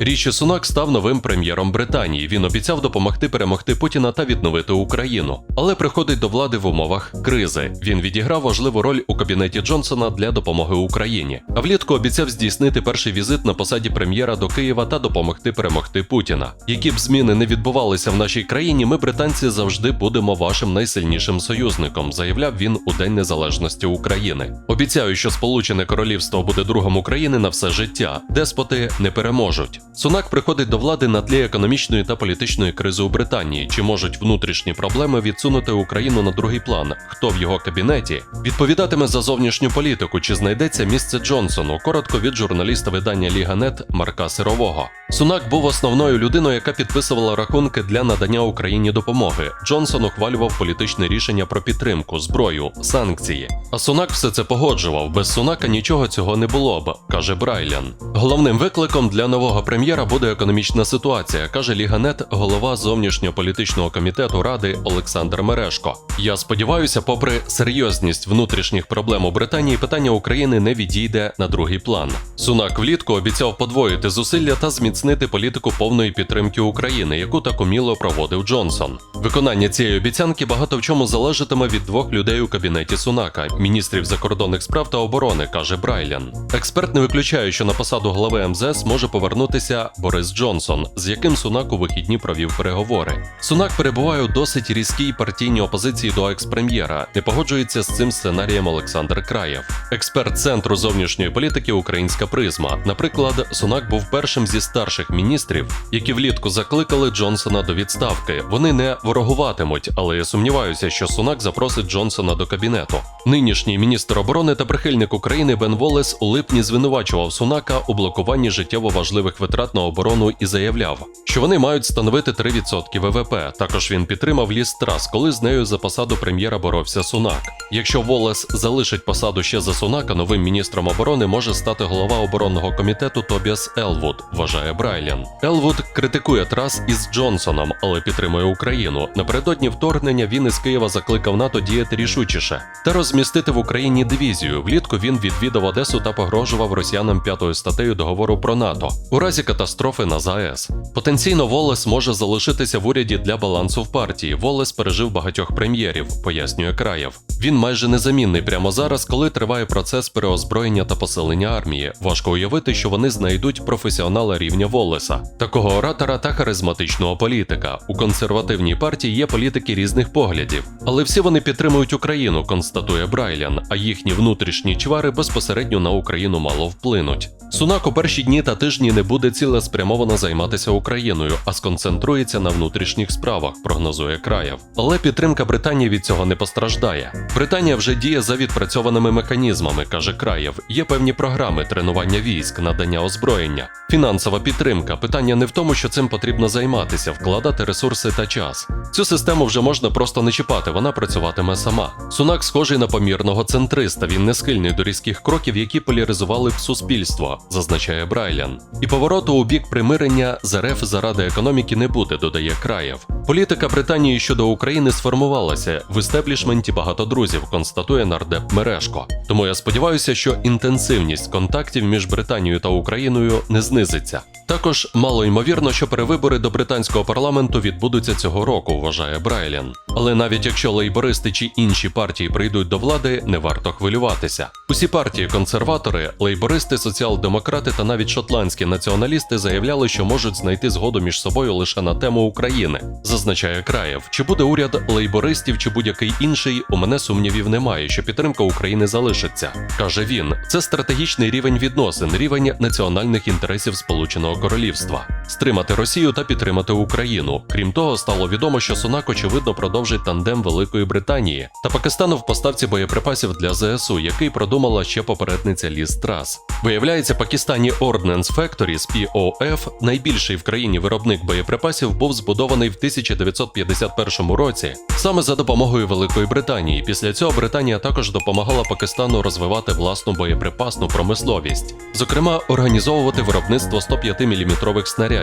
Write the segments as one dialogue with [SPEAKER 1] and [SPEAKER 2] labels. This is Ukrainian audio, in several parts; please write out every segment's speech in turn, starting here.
[SPEAKER 1] Річі Сунак став новим прем'єром Британії. Він обіцяв допомогти перемогти Путіна та відновити Україну, але приходить до влади в умовах кризи. Він відіграв важливу роль у кабінеті Джонсона для допомоги Україні. А влітку обіцяв здійснити перший візит на посаді прем'єра до Києва та допомогти перемогти Путіна. Які б зміни не відбувалися в нашій країні, ми, британці, завжди будемо вашим найсильнішим союзником, заявляв він у День Незалежності України. Обіцяю, що Сполучене Королівство буде другом України на все життя. Деспоти не переможуть. Сунак приходить до влади на тлі економічної та політичної кризи у Британії. Чи можуть внутрішні проблеми відсунути Україну на другий план? Хто в його кабінеті відповідатиме за зовнішню політику? Чи знайдеться місце Джонсону? Коротко від журналіста видання Ліга.нет Марка Сирового. Сунак був основною людиною, яка підписувала рахунки для надання Україні допомоги. Джонсон ухвалював політичне рішення про підтримку, зброю, санкції. А Сунак все це погоджував. Без Сунака нічого цього не було б, каже Брайлян. Головним викликом для нового прем'єра буде економічна ситуація, каже Ліганет, голова зовнішньополітичного комітету ради Олександр Мерешко. Я сподіваюся, попри серйозність внутрішніх проблем у Британії, питання України не відійде на другий план. Сунак влітку обіцяв подвоїти зусилля та зміцнити політику повної підтримки України, яку так уміло проводив Джонсон. Виконання цієї обіцянки багато в чому залежатиме від двох людей у кабінеті Сунака, міністрів закордонних справ та оборони, каже Брайлян. Експерт не виключає, що на посаду глави МЗС може повернутися Борис Джонсон, з яким Сунак у вихідні провів переговори. Сунак перебуває у досить різкій партійній опозиції до екс-прем'єра. Не погоджується з цим сценарієм Олександр Краєв. Експерт центру зовнішньої політики Українська призма. Наприклад, Сунак був першим зі старших міністрів, які влітку закликали Джонсона до відставки. Вони не ворогуватимуть, але я сумніваюся, що Сунак запросить Джонсона до кабінету. Нинішній міністр оборони та прихильник України Бен Волес у липні звинувачував Сунака у блокуванні життєво важливих витрат на оборону і заявляв, що вони мають становити 3% ВВП. Також він підтримав ліс Трас, коли з нею за посаду прем'єра боровся Сунак. Якщо Волес залишить посаду ще за Сунака, новим міністром оборони може стати голова оборонного комітету Тобіас Елвуд, вважає Брайлян. Елвуд критикує Трас із Джонсоном, але підтримує Україну. Напередодні вторгнення він із Києва закликав НАТО діяти рішучіше та розмістити в Україні дивізію. Влітку він відвідав Одесу та погрожував росіянам п'ятою статтею договору про НАТО у разі катастрофи на ЗАЕС. Потенційно Волес може залишитися в уряді для балансу в партії. Волес пережив багатьох прем'єрів, пояснює Краєв. Він майже незамінний прямо зараз, коли триває процес переозброєння та посилення армії. Важко уявити, що вони знайдуть професіонала рівня Волеса, такого оратора та харизматичного політика. У консервативній партії є політики різних поглядів, але всі вони підтримують Україну, констатує Брайлян. А їхні внутрішні чвари безпосередньо на Україну мало вплинуть. Сунак у перші дні та тижні не буде цілеспрямовано займатися Україною, а сконцентрується на внутрішніх справах, прогнозує Краєв. Але підтримка Британії від цього не постраждає. Британія вже діє за відпрацьованими механізмами, каже Краєв. Є певні програми тренування військ, надання озброєння, фінансова підтримка. Питання не в тому, що цим потрібно займатися, вкладати ресурси та час. Цю систему вже можна просто не чіпати, вона працюватиме сама. Сунак схожий на помірного центриста. Він не схильний до різких кроків, які поляризували б суспільство, зазначає Брайлян. І повороту у бік примирення з РФ заради економіки не буде, додає Краєв. Політика Британії щодо України сформувалася в істеблішменті багато друзів, констатує нардеп Мережко. Тому я сподіваюся, що інтенсивність контактів між Британією та Україною не знизиться. Також мало ймовірно, що перевибори до британського парламенту відбудуться цього року, вважає Брайлян. Але навіть якщо лейбористи чи інші партії прийдуть до влади, не варто хвилюватися. Усі партії консерватори, лейбористи, соціал-демократи та навіть шотландські націоналісти заявляли, що можуть знайти згоду між собою лише на тему України, зазначає Краєв. Чи буде уряд лейбористів чи будь-який інший, у мене сумнівів немає, що підтримка України залишиться. каже він. Це стратегічний рівень відносин, рівень національних інтересів Сполученого Королівства, стримати Росію та підтримати Україну. Крім того, стало відомо, що Сунак очевидно продовжить тандем Великої Британії та Пакистану в поставці боєприпасів для ЗСУ, який продумала ще попередниця Ліз Трас. Виявляється, Пакистані Ordnance Factories POF, найбільший в країні виробник боєприпасів, був збудований в 1951 році саме за допомогою Великої Британії. Після цього Британія також допомагала Пакистану розвивати власну боєприпасну промисловість, зокрема організовувати виробництво 105-мм снарядів.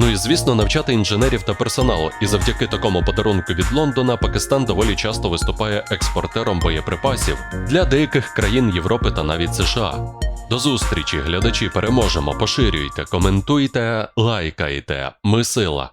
[SPEAKER 1] Ну і звісно, навчати інженерів та персоналу. І завдяки такому подарунку від Лондона Пакистан доволі часто виступає експортером боєприпасів для деяких країн Європи та навіть США. До зустрічі, глядачі, переможемо. Поширюйте, коментуйте, лайкайте. Ми сила.